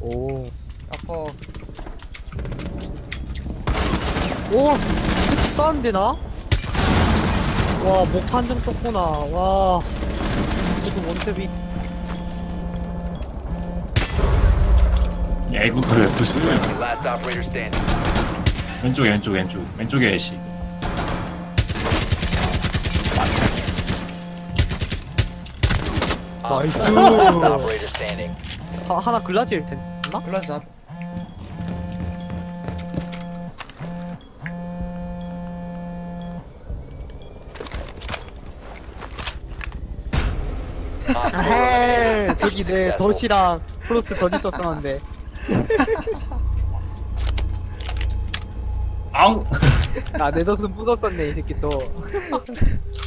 오. 아까 오! 싼데 나? 와, 목 판정 떴구나. 와. 지금 원탭이. 야 이거 그래 무슨 Last operator standing. 왼쪽에 왼쪽 왼쪽 왼쪽에 애쉬 Last operator standing. 하, 하나 글라지일 텐데. 나? 글라스 헤 eliminated. 저기 내. 덫이랑 프로스트 덫 있었었는데. 아우 아, 내 덫은 부쉈었네, 이 새끼 또.